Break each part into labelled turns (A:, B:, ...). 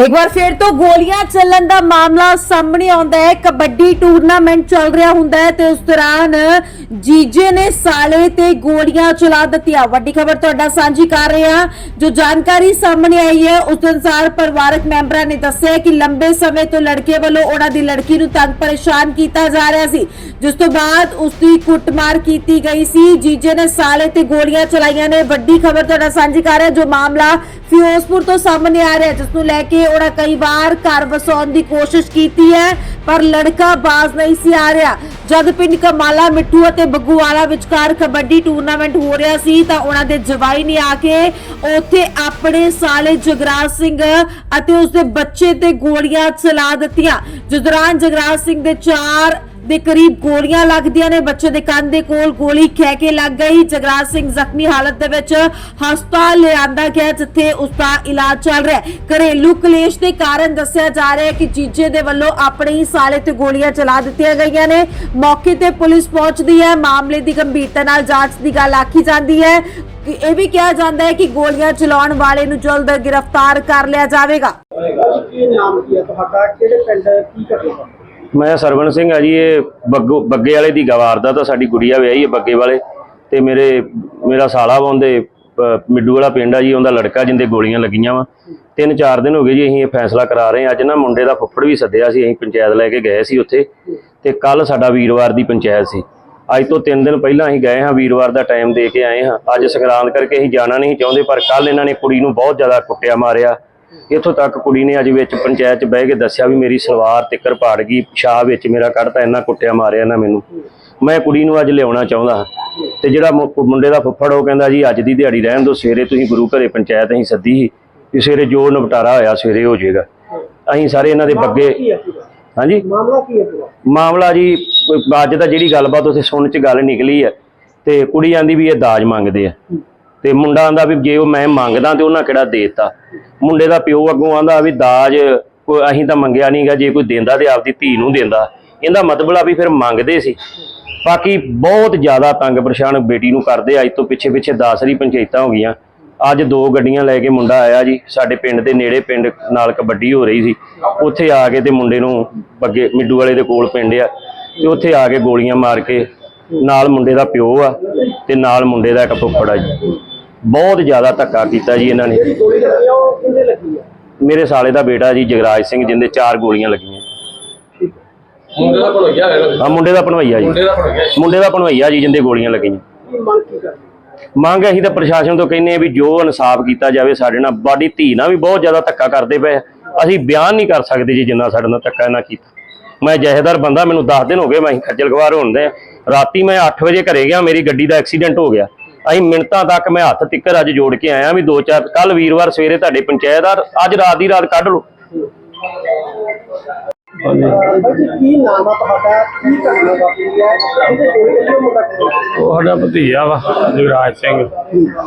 A: ਇੱਕ ਵਾਰ ਫਿਰ ਤੋਂ ਗੋਲੀਆਂ ਚੱਲਣ ਦਾ ਮਾਮਲਾ ਸਾਹਮਣੇ ਆਉਂਦਾ ਹੈ। ਕਬੱਡੀ ਟੂਰਨਾਮੈਂਟ ਚੱਲ ਰਿਹਾ ਹੁੰਦਾ ਹੈ ਤੇ ਉਸ ਦੌਰਾਨ ਜੀਜੇ ਨੇ ਸਾਲੇ ਤੇ ਗੋਲੀਆਂ ਚਲਾ ਦਿੱਤੀਆਂ। ਵੱਡੀ ਖਬਰ ਤੁਹਾਡਾ ਸਾਂਝੀ ਕਰ ਰਹੇ ਹਾਂ। ਜੋ ਜਾਣਕਾਰੀ ਸਾਹਮਣੇ ਆਈ ਹੈ ਉਸ ਅਨੁਸਾਰ ਪਰਿਵਾਰਕ ਮੈਂਬਰਾਂ ਨੇ ਦੱਸਿਆ ਕਿ ਲੰਬੇ ਸਮੇਂ ਤੋਂ ਲੜਕੇ ਵੱਲੋਂ ਉਹਨਾਂ ਦੀ ਲੜਕੀ ਨੂੰ ਤੰਗ ਪਰੇਸ਼ਾਨ ਕੀਤਾ ਜਾ ਰਿਹਾ ਸੀ। ਜਿਸ ਤੋਂ ਬਾਅਦ ਉਸ ਦੀ ਕੁੱਟਮਾਰ ਕੀਤੀ ਗਈ ਸੀ। ਜੀਜੇ ਨੇ ਸਾਲੇ ਤੇ ਗੋਲੀਆਂ ਚਲਾਈਆਂ ਨੇ। ਵੱਡੀ ਖਬਰ ਤੁਹਾਡਾ ਸਾਂਝੀ ਕਰ ਰਿਹਾ ਜੋ ਮਾਮਲਾ ਫਿਰੋਜ਼ਪੁਰ ਤੋਂ ਸਾਹਮਣੇ ਆ ਰਿਹਾ ਹੈ, ਜਿਸ ਨੂੰ ਲੈ ਕੇ ਉਹਨਾਂ ਕਈ ਵਾਰ ਘਰ ਵਸਾਉਣ ਦੀ ਕੋਸ਼ਿਸ਼ ਕੀਤੀ ਹੈ, ਪਰ ਲੜਕਾ ਬਾਜ਼ ਨਹੀਂ ਸੀ ਆ ਰਿਹਾ। ਜਦ ਪਿੰਡ ਕਮਾਲਾ ਮਿੱਠੂ ਅਤੇ ਬੱਗੂਵਾਲਾ ਵਿਚਕਾਰ ਕਬੱਡੀ ਟੂਰਨਾਮੈਂਟ ਹੋ ਰਿਹਾ ਸੀ, ਤਾਂ ਉਹਨਾਂ ਦੇ ਜਵਾਈ ਨੇ ਆ ਕੇ ਉੱਥੇ ਆਪਣੇ ਸਾਲੇ ਜਗਰਾਜ ਸਿੰਘ ਅਤੇ ਉਸਦੇ ਬੱਚੇ ਤੇ ਗੋਲੀਆਂ ਚਲਾ ਦਿੱਤੀਆਂ। ਜਿਸ ਦੌਰਾਨ ਜਗਰਾਜ ਸਿੰਘ ਦੇ ਚਾਰ ਦੇ ਕਰੀਬ ਗੋਲੀਆਂ ਲੱਗਦੀਆਂ ਨੇ। ਬੱਚੇ ਦੇ ਕੰਨ ਦੇ ਕੋਲ ਗੋਲੀ ਖਹਿ ਕੇ ਲੱਗ ਗਈ। ਜਗਰਾਜ ਸਿੰਘ ਜ਼ਖਮੀ ਹਾਲਤ ਦੇ ਵਿੱਚ ਹਸਪਤਾਲ ਲਿਆਂਦਾ ਗਿਆ, ਜਿੱਥੇ ਉਸ ਦਾ ਇਲਾਜ ਚੱਲ ਰਿਹਾ ਹੈ। ਘਰੇਲੂ ਕਲੇਸ਼ ਦੇ ਕਾਰਨ ਦੱਸਿਆ ਜਾ ਰਿਹਾ ਹੈ ਕਿ ਜੀਜੇ ਦੇ ਵੱਲੋਂ ਆਪਣੇ ਹੀ ਸਾਲੇ ਤੇ ਗੋਲੀਆਂ ਚਲਾ ਦਿੱਤੀਆਂ ਗਈਆਂ ਨੇ। ਮੌਕੇ ਤੇ ਪੁਲਿਸ ਪਹੁੰਚਦੀ ਹੈ। ਮਾਮਲੇ ਦੀ ਗੰਭੀਰਤਾ ਨਾਲ ਜਾਂਚ ਦੀ ਗੱਲ ਆਖੀ ਜਾਂਦੀ ਹੈ। ਇਹ ਵੀ ਕਿਹਾ ਜਾਂਦਾ ਹੈ ਕਿ ਗੋਲੀਆਂ ਚਲਾਉਣ ਵਾਲੇ ਨੂੰ ਜਲਦ ਗ੍ਰਿਫਤਾਰ ਕਰ ਲਿਆ ਜਾਵੇਗਾ।
B: ਕੀ ਨਾਮ ਕੀ ਹੈ ਤੁਹਾਡਾ? ਕਿਹੜੇ ਪਿੰਡ, ਕੀ ਕਰਦੇ ਹੋ?
C: ਮੈਂ ਸਰਵਣ ਸਿੰਘ ਆ ਜੀ, ਇਹ ਬੱਗੋ ਬੱਗੇ ਵਾਲੇ ਦੀ ਗਵਾਰ ਦਾ ਤਾਂ ਸਾਡੀ ਗੁੜੀਆ ਵਿਆਹੀ ਹੈ ਬੱਗੇ ਵਾਲੇ। ਤੇ ਮੇਰੇ ਮੇਰਾ ਸਾਲਾ ਵਾ, ਉਹਦੇ ਮਿੱਡੂ ਵਾਲਾ ਪਿੰਡ ਆ ਜੀ, ਉਹਦਾ ਲੜਕਾ ਜਿੰਦੇ ਗੋਲੀਆਂ ਲੱਗੀਆਂ ਵਾ। ਤਿੰਨ ਚਾਰ ਦਿਨ ਹੋ ਗਏ ਜੀ, ਅਸੀਂ ਇਹ ਫੈਸਲਾ ਕਰਾ ਰਹੇ ਹਾਂ। ਅੱਜ ਨਾ ਮੁੰਡੇ ਦਾ ਫੁੱਫੜ ਵੀ ਸੱਦਿਆ ਸੀ, ਅਸੀਂ ਪੰਚਾਇਤ ਲੈ ਕੇ ਗਏ ਸੀ ਉੱਥੇ। ਤੇ ਕੱਲ ਸਾਡਾ ਵੀਰਵਾਰ ਦੀ ਪੰਚਾਇਤ ਸੀ। ਅੱਜ ਤੋਂ 3 ਦਿਨ ਪਹਿਲਾਂ ਅਸੀਂ ਗਏ ਹਾਂ, ਵੀਰਵਾਰ ਦਾ ਟਾਈਮ ਦੇ ਕੇ ਆਏ ਹਾਂ। ਅੱਜ ਸੰਗਰਾਂਦ ਕਰਕੇ ਅਸੀਂ ਜਾਣਾ ਨਹੀਂ ਚਾਹੁੰਦੇ, ਪਰ ਕੱਲ ਇਹਨਾਂ ਨੇ ਕੁੜੀ ਨੂੰ ਬਹੁਤ ਜ਼ਿਆਦਾ ਕੁੱਟਿਆ ਮਾਰਿਆ। ਇੱਥੋਂ ਤੱਕ ਕੁੜੀ ਨੇ ਅੱਜ ਵਿੱਚ ਪੰਚਾਇਤ 'ਚ ਬਹਿ ਕੇ ਦੱਸਿਆ ਵੀ ਮੇਰੀ ਸਲਵਾਰ ਤਿੱਕਰ ਪਾੜ ਗਈ ਪਿਸ਼ਾਬ ਵਿੱਚ ਮੇਰਾ ਕੱਢਤਾ ਇੰਨਾ ਕੁੱਟਿਆ ਮਾਰਿਆ ਨਾ ਮੈਨੂੰ। ਮੈਂ ਕੁੜੀ ਨੂੰ ਅੱਜ ਲਿਆਉਣਾ ਚਾਹੁੰਦਾ ਹਾਂ। ਤੇ ਜਿਹੜਾ ਮੁੰਡੇ ਦਾ ਫੁੱਫੜ ਉਹ ਕਹਿੰਦਾ ਜੀ ਅੱਜ ਦੀ ਦਿਹਾੜੀ ਰਹਿਣ ਦਿਓ ਸਵੇਰੇ ਤੁਸੀਂ ਗੁਰੂ ਘਰੇ ਪੰਚਾਇਤ ਅਸੀਂ ਸੱਦੀ ਸੀ ਵੀ ਸਵੇਰੇ ਜੋ ਨਿਪਟਾਰਾ ਹੋਇਆ ਸਵੇਰੇ ਹੋ ਜਾਏਗਾ। ਅਸੀਂ ਸਾਰੇ ਇਹਨਾਂ ਦੇ ਬੱਗੇ ਹਾਂਜੀ?
B: ਮਾਮਲਾ ਕੀ ਹੈ
C: ਮਾਮਲਾ ਜੀ ਅੱਜ ਤਾਂ ਜਿਹੜੀ ਗੱਲਬਾਤ ਉੱਥੇ ਸੁਣਨ ਚ ਗੱਲ ਨਿਕਲੀ ਹੈ ਤੇ ਕੁੜੀ ਆਂਦੀ ਵੀ ਇਹ ਦਾਜ ਮੰਗਦੇ ਆ। ਤੇ ਮੁੰਡਾ ਆਂਦਾ ਵੀ ਜੇ ਉਹ ਮੈਂ ਮੰਗਦਾ ਤੇ ਉਹਨਾਂ ਕਿਹੜਾ ਦੇਤਾ। ਮੁੰਡੇ ਦਾ ਪਿਓ ਅੱਗੋਂ ਆਂਦਾ ਵੀ ਦਾਜ ਕੋਈ ਅਸੀਂ ਤਾਂ ਮੰਗਿਆ ਨਹੀਂਗਾ ਜੇ ਕੋਈ ਦਿੰਦਾ ਤੇ ਆਪਦੀ ਧੀ ਨੂੰ ਦਿੰਦਾ। ਇਹਦਾ ਮਤਲਬ ਆ ਵੀ ਫਿਰ ਮੰਗਦੇ ਸੀ। ਬਾਕੀ ਬਹੁਤ ਜ਼ਿਆਦਾ ਤੰਗ ਪਰੇਸ਼ਾਨ ਬੇਟੀ ਨੂੰ ਕਰਦੇ ਅੱਜ ਤੋਂ ਪਿੱਛੇ ਪਿੱਛੇ 10 ਰੀ ਪੰਚਾਇਤਾਂ ਹੋ ਗਈਆਂ। ਅੱਜ ਦੋ ਗੱਡੀਆਂ ਲੈ ਕੇ ਮੁੰਡਾ ਆਇਆ ਜੀ, ਸਾਡੇ ਪਿੰਡ ਦੇ ਨੇੜੇ ਪਿੰਡ ਨਾਲ ਕਬੱਡੀ ਹੋ ਰਹੀ ਸੀ। ਉੱਥੇ ਆ ਕੇ ਤੇ ਮੁੰਡੇ ਨੂੰ ਅੱਗੇ ਮਿੱਡੂ ਵਾਲੇ ਦੇ ਕੋਲ ਪਿੰਡ ਆ। ਤੇ ਉੱਥੇ ਆ ਕੇ ਗੋਲੀਆਂ ਮਾਰ ਕੇ ਨਾਲ ਮੁੰਡੇ ਦਾ ਪਿਓ ਆ ਤੇ ਨਾਲ ਮੁੰਡੇ ਦਾ ਇੱਕ ਫੁੱਫੜ ਆ ਜੀ। ਬਹੁਤ ਜ਼ਿਆਦਾ ਧੱਕਾ ਕੀਤਾ ਜੀ ਇਹਨਾਂ ਨੇ। ਮੇਰੇ ਸਾਲੇ ਦਾ ਬੇਟਾ ਜੀ ਜਗਰਾਜ ਸਿੰਘ ਜਿੰਦੇ ਚਾਰ ਗੋਲੀਆਂ ਲੱਗੀਆਂ।
D: ਮੁੰਡੇ ਦਾ ਭਣੋਈਆ ਹੈਗਾ
C: ਆ ਮੁੰਡੇ ਦਾ ਭਣਵਈਆ ਜੀ।
D: ਮੁੰਡੇ ਦਾ
C: ਦਾ ਭਣਵਈਆ ਜੀ ਜਿੰਦੇ ਗੋਲੀਆਂ ਲੱਗੀਆਂ।
B: ਮੰਗ ਕੀ ਕਰਦੇ?
C: ਮੰਗ ਅਸੀਂ ਤਾਂ ਪ੍ਰਸ਼ਾਸਨ ਤੋਂ ਕਹਿੰਦੇ ਆ ਵੀ ਜੋ ਇਨਸਾਫ ਕੀਤਾ ਜਾਵੇ ਸਾਡੇ ਨਾਲ ਬਾਡੀ ਧੀ ਨਾਲ ਵੀ ਬਹੁਤ ਜ਼ਿਆਦਾ ਧੱਕਾ ਕਰਦੇ ਪਏ। ਅਸੀਂ ਬਿਆਨ ਨਹੀਂ ਕਰ ਸਕਦੇ ਜੀ ਜਿੰਨਾ ਸਾਡੇ ਨਾਲ ਧੱਕਾ ਇਹਨਾਂ ਕੀਤਾ। ਮੈਂ ਜਹੇਦਾਰ ਬੰਦਾ ਮੈਨੂੰ 10 ਦਿਨ ਹੋ ਗਏ ਮੈਂ ਖੱਜਲ ਖਵਾਰ ਹੁੰਦੇ ਰਾਤੀ ਮੈਂ 8 ਵਜੇ ਘਰੇ ਗਿਆ ਮੇਰੀ ਗੱਡੀ ਦਾ ਐਕਸੀਡੈਂਟ ਹੋ ਗਿਆ। ਅਸੀਂ ਮਿੰਟਾਂ ਤੱਕ ਮੈਂ ਹੱਥ ਤਿੱਕਰ ਅੱਜ ਜੋੜ ਕੇ ਆਇਆ ਵੀ ਦੋ ਚਾਰ ਕੱਲ ਵੀਰਵਾਰ ਸਵੇਰੇ ਤੁਹਾਡੇ ਪੰਚਾਇਤ ਆ ਅੱਜ ਰਾਤ ਦੀ ਰਾਤ ਕੱਢ ਲਓ।
B: ਬਾਈ ਜੀ ਕੀ ਨਾਮ ਆ ਤੁਹਾਡਾ? ਕੀ ਕਰਨਾ ਵਾਪਰੀ ਹੈ? ਉਹ
E: ਸਾਡਾ ਭਤੀਜਾ ਵਾ ਜਗਰਾਜ ਸਿੰਘ।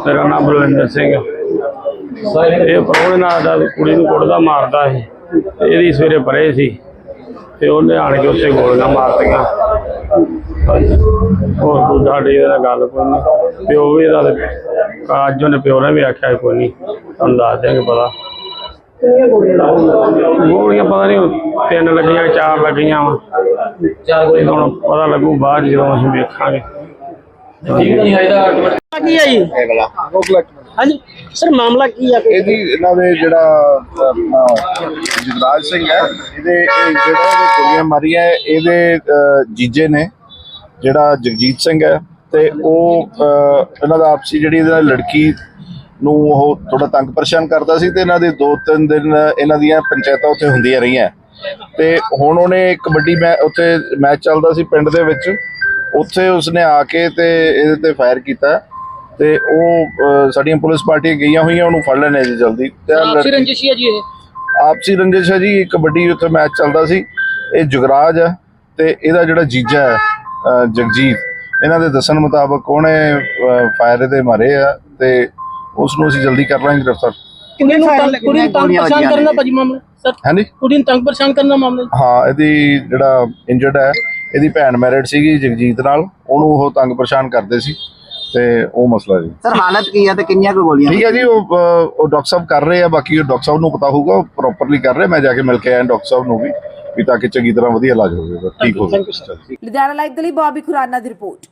E: ਮੇਰਾ ਨਾਮ ਬਲਵਿੰਦਰ ਸਿੰਘ ਇਹ ਪ੍ਰਾਹੁਣੇ ਨਾਲ ਦਾ ਕੁੜੀ ਨੂੰ ਕੁੱਟਦਾ ਮਾਰਦਾ ਸੀ। ਤੇ ਇਹਦੀ ਸਵੇਰੇ ਪਰੇ ਸੀ। ਤੇ ਉਹਨੇ ਆਣ ਕੇ ਉੱਤੇ ਗੋਲੀਆਂ ਮਾਰਤੀਆਂ। ਹੋਰ ਕੋਈ ਸਾਡੀ ਇਹਦੇ ਗੱਲ ਕੋਈ ਨਹੀਂ ਪਿਓ ਵੀ ਇਹਦਾ ਅੱਜ ਉਹਨੇ ਪਿਓ ਨੇ ਵੀ ਆਖਿਆ ਕੋਈ ਨਹੀਂ ਤੁਹਾਨੂੰ ਦੱਸ ਦਿਆਂਗੇ ਪਤਾ
B: ਗੋਲੀਆਂ
E: ਗੋਲੀਆਂ ਪਤਾ ਨਹੀਂ ਤਿੰਨ ਲੱਗੀਆਂ ਚਾਰ ਲੱਗੀਆਂ ਵਾ।
D: ਚਾਰ ਕੋਈ
E: ਹੁਣ ਪਤਾ ਲੱਗੂ ਬਾਅਦ ਜਦੋਂ ਅਸੀਂ ਵੇਖਾਂਗੇ।
D: ਠੀਕ ਨਹੀਂ ਆਇਦਾ
F: ਕੀ ਹੈ ਜੀ? ਹਾਂਜੀ ਸਰ ਮਾਮਲਾ ਕੀ ਹੈ
G: ਇਹਦੀ ਇਹਨਾਂ ਦੇ ਜਿਹੜਾ ਜਗਰਾਜ ਸਿੰਘ ਹੈ ਇਹਦੇ ਇਹ ਜਿਹੜਾ ਗੋਲੀਆਂ ਮਾਰੀਆਂ ਇਹਦੇ ਜੀਜੇ ਨੇ ਜਿਹੜਾ ਜਗਜੀਤ ਸਿੰਘ ਹੈ ਤੇ ਉਹ ਇਹਨਾਂ ਦਾ ਆਪਸੀ ਜਿਹੜੀ ਇਹਦੇ ਲੜਕੀ ਨੂੰ ਉਹ ਥੋੜਾ ਤੰਗ ਪਰੇਸ਼ਾਨ ਕਰਦਾ ਸੀ ਤੇ ਇਹਨਾਂ ਦੇ ਦੋ ਤਿੰਨ ਦਿਨ ਇਹਨਾਂ ਦੀਆਂ ਪੰਚਾਇਤਾਂ ਉੱਥੇ ਹੁੰਦੀਆਂ ਰਹੀਆਂ। ਤੇ ਹੁਣ ਉਹਨੇ ਕਬੱਡੀ ਮੈਂ ਉੱਥੇ ਮੈਚ ਚੱਲਦਾ ਸੀ ਪਿੰਡ ਦੇ ਵਿੱਚ। ਉੱਥੇ ਉਸਨੇ ਆ ਕੇ ਤੇ ਇਹਦੇ ਤੇ ਫਾਇਰ ਕੀਤਾ। ਤੇ ਉਹ ਸਾਡੀਆਂ ਪੁਲਿਸ ਪਾਰਟੀਆਂ ਗਈਆਂ ਹੋਈਆਂ ਉਹਨੂੰ ਫੜ ਲੈਣੇ ਜੀ ਜਲਦੀ। ਤੇ ਲੜਕੀ-
F: ਰੰਜਿਸ਼ ਹੈ ਜੀ ਇਹ।
G: ਆਪਸੀ ਰੰਜਿਸ਼ ਹੈ ਜੀ ਕਬੱਡੀ ਉੱਥੇ ਮੈਚ ਚੱਲਦਾ ਸੀ। ਇਹ ਜੁਗਰਾਜ ਹੈ ਤੇ ਇਹਦਾ ਜਿਹੜਾ ਜੀਜਾ ਹੈ ਜਗਜੀਤ ਇਹਨਾਂ ਦੇ ਦੱਸਣ ਮੁਤਾਬਕ ਉਹਨੇ ਫਾਇਰ ਦੇ ਮਾਰੇ ਆ ਤੇ ਉਸ ਨੂੰ ਅਸੀਂ ਜਲਦੀ ਕਰ ਲਾਂਗੇ ਗ੍ਰਿਫਤਾਰ।
F: ਕਿੰਨੇ ਨੂੰ ਕੁੜੀ ਨੂੰ ਤੰਗ ਪਰੇਸ਼ਾਨ ਕਰਨਾ ਭਾਜੀ ਮਾਮਲਾ ਸਰ
G: ਹਾਂਜੀ?
F: ਕੁੜੀ ਨੂੰ ਤੰਗ ਪਰੇਸ਼ਾਨ ਕਰਨਾ ਮਾਮਲਾ
G: ਹਾਂ ਇਹਦੀ ਜਿਹੜਾ ਇੰਜਰਡ ਹੈ ਇਹਦੀ ਭੈਣ ਮੈਰਿਡ ਸੀਗੀ ਜਗਜੀਤ ਨਾਲ ਉਹਨੂੰ ਉਹ ਤੰਗ ਪਰੇਸ਼ਾਨ ਕਰਦੇ ਸੀ ਤੇ ਉਹ ਮਸਲਾ ਜੀ।
B: ਸਰ ਹਾਲਤ ਕੀ ਹੈ ਤੇ ਕਿੰਨੀਆਂ ਕੋ ਗੋਲੀਆਂ
G: ਠੀਕ ਹੈ ਜੀ ਉਹ ਉਹ ਡਾਕਟਰ ਸਾਹਿਬ ਕਰ ਰਹੇ ਆ ਬਾਕੀ ਉਹ ਡਾਕਟਰ ਸਾਹਿਬ ਨੂੰ ਪਤਾ ਹੋਊਗਾ ਪ੍ਰੋਪਰਲੀ ਕਰ ਰਹੇ ਮੈਂ ਜਾ ਕੇ ਮਿਲ ਕੇ ਆਇਆ ਡਾਕਟਰ ਸਾਹਿਬ ਨੂੰ ਵੀ। ਵੀ ਤਾਂ ਕਿ ਚੰਗੀ ਤਰ੍ਹਾਂ ਵਧੀਆ ਇਲਾਜ ਹੋ ਜਾਵੇ ਠੀਕ ਹੋ ਜਾਵੇ
A: ਲੁਧਿਆਣਾ ਲਾਈਵ ਦੇ ਲਈ ਬੌਬੀ ਖੁਰਾਨਾ ਦੀ ਰਿਪੋਰਟ।